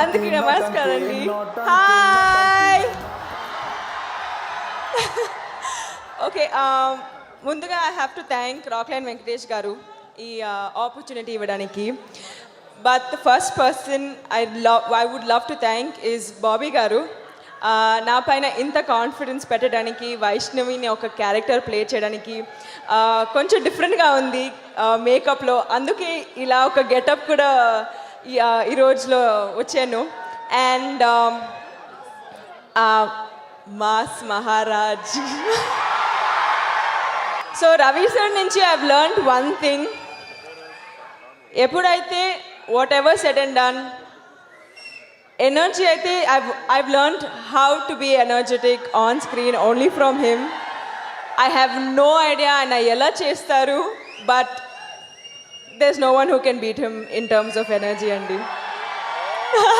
అందరికీ నమస్కారం అండి హాయ్ ఓకే ముందుగా I have to thank Rockline Venkatesh garu ఈ ఆపర్చునిటీ ఇవ్వడానికి. But the first person I love I would love to thank is Bobby garu. Uh, నా పైన ఇంత కాన్ఫిడెన్స్ పెట్టడానికి వైష్ణవిని ఒక క్యారెక్టర్ ప్లే చేయడానికి uh, కొంచెం డిఫరెంట్గా ఉంది మేకప్లో అందుకే ఇలా ఒక గెటప్ కూడా ఈ రోజులో వచ్చాను. And mass Maharaj. So Ravi sir నుంచి ఐవ్ లెర్న్ వన్ థింగ్ ఎప్పుడైతే whatever set and done energy అయితే I've I've learn how to be energetic on screen only from him I have no idea ఆయన ఎలా చేస్తారు but there's no one who can beat him in terms of energy, Andy.